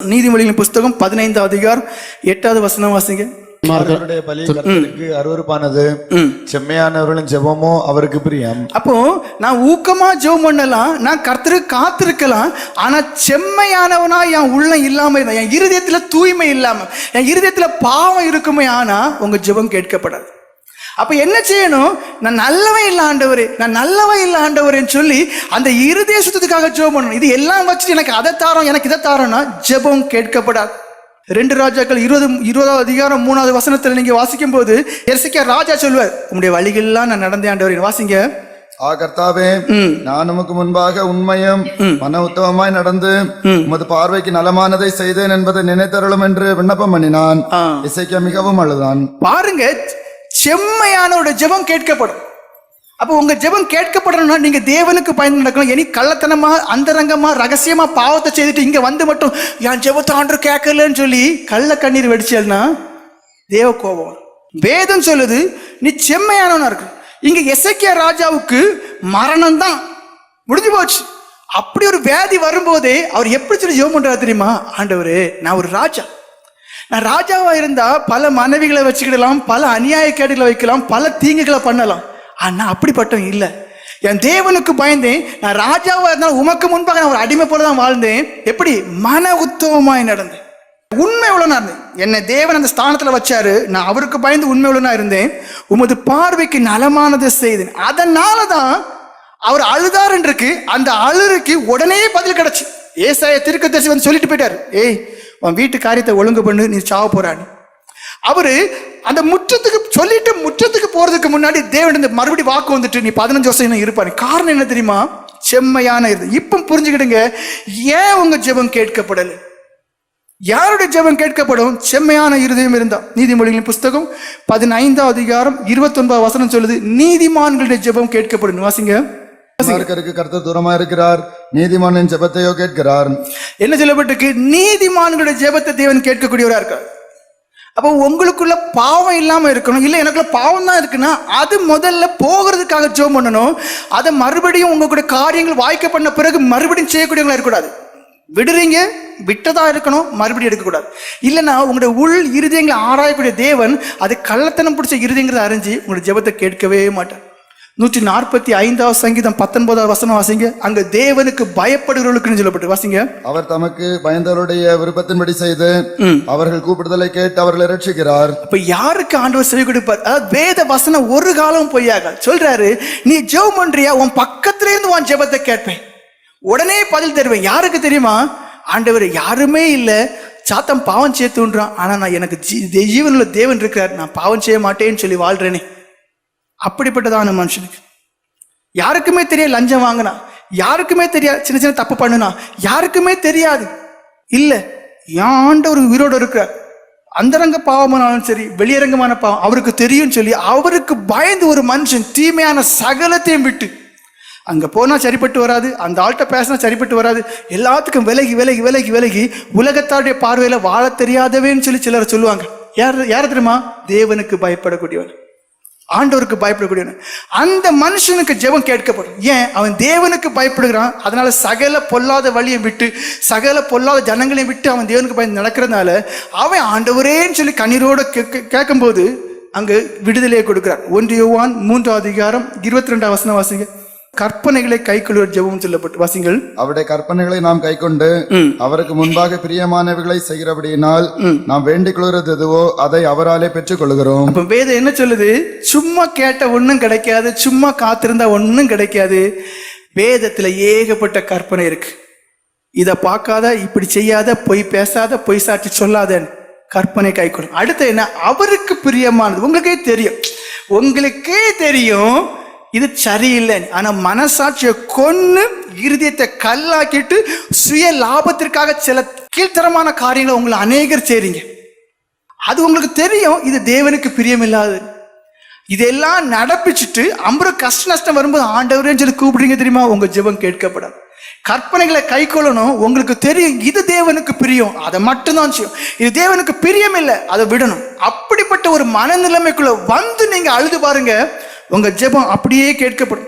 நீதிமொழிகளின் புஸ்தகம் பதினைந்தாவது அதிகாரம் எட்டாவது வசனம் வாசிங்க. அவருடைய பலி கர்த்தருக்கு அருவருப்பானது செம்மையானவர்களின் ஜெபமோ அவருக்கு பிரியம். அப்போ நான் ஊக்கமா ஜெபம் பண்ணலாம் நான் கர்த்தருக்கு காத்திருக்கலாம் ஆனா செம்மையானவனா என் உள்ளம் இல்லாம இருந்தா என் இருதயத்துல தூய்மை இல்லாம என் இருதயத்துல பாவம் இருக்குமே ஆனா உங்க ஜெபம் கேட்கப்படாது. அப்ப என்ன செய்யணும்? நான் நல்லவன் இல்ல ஆண்டவரே நான் நல்லவன் இல்ல ஆண்டவரேன்னு சொல்லி அந்த இருதய சுத்தத்துக்காக ஜெபம் பண்ணணும். இது எல்லாம் வச்சுட்டு எனக்கு அதை தாரோம் எனக்கு இதை தாரோம்னா ஜெபம் கேட்கப்படாது. ரெண்டு ராஜாக்கள் இருபது இருபதாவது அதிகாரம் மூணாவது வசனத்துல நீங்க வாசிக்கும் போது எர்சிக்கா ராஜா சொல்வார் உங்களுடைய வழிகள்லாம் நான் நடந்தேன் ஆண்டவரே. வாசிங்க. ஆ கர்த்தாவே நான் உமக்கு முன்பாக உண்மையும் மன உத்தமமாய் நடந்து உமது பார்வைக்கு நலமானதை செய்தேன் என்பதை நினைத்தருளும் என்று விண்ணப்பம் பண்ணினான். இசைக்க மிகவும் அழுதான். பாருங்க செம்மையானோட ஜெபம் கேட்கப்படும். அப்போ உங்க ஜெபம் கேட்கப்படணும்னா நீங்க தேவனுக்கு பயந்து நடக்கணும். இனி கள்ளத்தனமா அந்தரங்கமா ரகசியமா பாவத்தை செய்துட்டு இங்க வந்து மட்டும் என் ஜெபத்தை ஆண்டு கேட்கலன்னு சொல்லி கள்ள கண்ணீர் வெடிச்சல்னா தேவ கோபம் வேதம் சொல்லுது நீ செம்மையானவனா இருக்கு. இங்க எசக்கிய ராஜாவுக்கு மரணம் தான் முடிஞ்சு போச்சு. அப்படி ஒரு வியாதி வரும்போதே அவர் எப்படி சொல்லி ஜெபம் பண்றாரு தெரியுமா? ஆண்டவரே நான் ஒரு ராஜா. நான் ராஜாவா இருந்தா பல மனைவிகளை வச்சுக்கிடலாம் பல அநியாய கேடுகளை வைக்கலாம் பல தீங்குகளை பண்ணலாம். ஆனா அப்படிப்பட்டவன் இல்லை. என் தேவனுக்கு பயந்தேன். நான் ராஜாவா இருந்தாலும் உமக்கு முன்பாக நான் ஒரு அடிமை போல தான் வாழ்ந்தேன். எப்படி? மன உத்தவமாய் நடந்தேன். உண்மை உள்ளனா இருந்தேன் என்னை தேவன் அந்த ஸ்தானத்தில் வச்சாரு. நான் அவருக்கு பயந்து உண்மை உள்ளனா இருந்தேன் உமது பார்வைக்கு நலமானதை செய்தேன். அதனால தான் அவர் அழுதாருன்றிருக்கு அந்த அழுருக்கு உடனே பதில் கிடைச்சு. ஏசாய திருக்கதரிசி வந்து சொல்லிட்டு போயிட்டாரு. ஏய் உன் வீட்டு காரியத்தை ஒழுங்கு பண்ணு நீ சாவ போறான்னு. அவரு அந்த முற்றத்துக்கு சொல்லிட்டு முற்றத்துக்கு போறதுக்கு முன்னாடி தேவன் இந்த மறுபடி வாக்கு வந்துட்டு நீ பதினஞ்சு வருஷம் இன்னும் இருப்பாரு? காரணம் என்ன தெரியுமா? செம்மையான இது. இப்போ புரிஞ்சுக்கிடுங்க. ஏன் உங்க ஜெபம் கேட்கப்படலை? யாருடைய ஜெபம் கேட்கப்படும்? செம்மையான இருதயம் இருந்தா. நீதிமொழிகளின் புஸ்தகம் பதினைந்தாம் அதிகாரம் இருபத்தொன்பது வசனம் சொல்லுது நீதிமான்களுடைய ஜெபம் கேட்கப்படும். வாசிங்க. கருத்து தூரமா இருக்கிறார். நீதிமானின் ஜெபத்தையோ கேட்கிறார். என்ன சொல்லப்பட்டிருக்கு? நீதிமான்களுடைய ஜெபத்தை தேவன் கேட்கக்கூடியவரா இருக்கார். அப்போ உங்களுக்குள்ள பாவம் இல்லாம இருக்கணும். இல்லை எனக்குள்ள பாவம் தான் இருக்குன்னா அது முதல்ல போகிறதுக்காக ஜோம் பண்ணணும். அதை மறுபடியும் உங்களுடைய கூட காரியங்கள் வாய்க்க பண்ண பிறகு மறுபடியும் செய்யக்கூடியவங்களா இருக்கக்கூடாது. விடுறீங்க விட்டதா இருக்கணும் மறுபடியும் எடுக்கக்கூடாது. இல்லைன்னா உங்களுடைய உள் இருதயங்களை ஆராயக்கூடிய தேவன் அது கள்ளத்தனம் பிடிச்ச இருதயங்கிறத அறிஞ்சு உங்களுடைய ஜெபத்தை கேட்கவே மாட்டார். நூற்றி நாற்பத்தி ஐந்தாவது சங்கீதம் பத்தொன்பதாவது வசனம் வாசிங்க. அங்க தேவனுக்கு பயப்படுகிறவர்களுக்குன்னு சொல்லப்பட்டு வாசிங்க. அவர் தமக்கு பயந்தவருடைய விருப்பத்தின்படி செய்து அவர்கள் கூப்பிடுதலை கேட்டு அவர்களை ரட்சிக்கிறார் அப்ப யாருக்கு ஆண்டவர் செவி கொடுப்பார்? அதாவது வேத வசனம் ஒரு காலம் பொய்யாக சொல்றாரு நீ ஜெபம் பண்றியா? உன் பக்கத்துல இருந்து உன் ஜெபத்தை கேட்பேன். உடனே பதில் தருவேன். யாருக்கு தெரியுமா? ஆண்டவர் யாருமே இல்ல. சாத்தம் பாவம் சேர்த்துன்றான் ஆனா நான் எனக்கு ஜீ- ஜீவனுள்ள தேவன் இருக்கிறார். நான் பாவம் செய்ய மாட்டேன்னு சொல்லி வாழ்றேனே. அப்படிப்பட்டதான மனுஷனுக்கு. யாருக்குமே தெரியாது லஞ்சம் வாங்கினா யாருக்குமே தெரியாது சின்ன சின்ன தப்பு பண்ணுனா யாருக்குமே தெரியாது. இல்லை யாண்ட ஒரு உயிரோடு இருக்கிறார். அந்தரங்க பாவமானாலும் சரி வெளியரங்கமான பாவம் அவருக்கு தெரியும் சொல்லி அவருக்கு பயந்து ஒரு மனுஷன் தீமையான சகலத்தையும் விட்டு அங்கே போனால் சரிப்பட்டு வராது அந்த ஆள்கிட்ட பேசினா சரிப்பட்டு வராது எல்லாத்துக்கும் விலகி விலகி விலகி விலகி உலகத்தாருடைய பார்வையில் வாழ தெரியாதவேன்னு சொல்லி சிலர் சொல்லுவாங்க. யார் யார் தெரியுமா? தேவனுக்கு பயப்படக்கூடியவன் ஆண்டவருக்கு பயப்படக்கூடிய அந்த மனுஷனுக்கு ஜெபம் கேட்கப்படும். ஏன்? அவன் தேவனுக்கு பயப்படுகிறான். அதனால சகல பொல்லாத வழியை விட்டு சகல பொல்லாத ஜனங்களையும் விட்டு அவன் தேவனுக்கு பயந்து நடக்கிறதுனால அவன் ஆண்டவரேன்னு சொல்லி கண்ணீரோட கேட்கும்போது அங்கு விடுதலையை கொடுக்கிறார். ஒன்று யோவான் மூன்றாவது அதிகாரம் இருபத்தி ரெண்டாம் வசனம் வாசிங்க. கற்பனைகளை கைக்கொள்வர் ஜெபம் சொல்லப்பட்டு வாசிங்கள். அவருடைய கற்பனைகளை நாம் கைக்கொண்டு அவருக்கு முன்பாக பிரியமானவைகளை செய்கிறபடியினால் நாம் வேண்டிக் கொள்கிறது எதுவோ அதை அவராலே பெற்றுக் கொள்கிறோம் அப்ப வேதம் என்ன சொல்லுது? சும்மா கேட்ட ஒண்ணும் கிடைக்காது சும்மா காத்திருந்தா ஒண்ணும் கிடைக்காது. வேதத்துல ஏகப்பட்ட கற்பனை இருக்கு. இத பார்க்காத இப்படி செய்யாத பொய் பேசாத பொய் சாட்சி சொல்லாதன்னு கற்பனை கைக்கொள்ளும் அடுத்து என்ன? அவருக்கு பிரியமானது. உங்களுக்கே தெரியும். உங்களுக்கே தெரியும். இது சரியில்லை. ஆனால் மனசாட்சியை கொன்று இருதயத்தை கல்லாக்கிட்டு சுய லாபத்திற்காக சில கீழ்த்தரமான காரியங்களை உங்களை அநேகர் செய்றீங்க. அது உங்களுக்கு தெரியும். இது தேவனுக்கு பிரியமில்லாது. இதெல்லாம் நடப்பிச்சுட்டு அம்புற கஷ்ட நஷ்டம் வரும்போது ஆண்டவரேன்னு சொல்லி கூப்பிடுறீங்க தெரியுமா? உங்கள் ஜெபம் கேட்கப்படாது. கற்பனைகளை கை கொள்ளணும். உங்களுக்கு தெரியும். இது தேவனுக்கு பிரியம். அதை மட்டும்தான் செய்யும். இது தேவனுக்கு பிரியம் இல்லை அதை விடணும். அப்படிப்பட்ட ஒரு மனநிலைமைக்குள்ள வந்து நீங்கள் அழுது பாருங்க. உங்கள் ஜெபம் அப்படியே கேட்கப்படும்.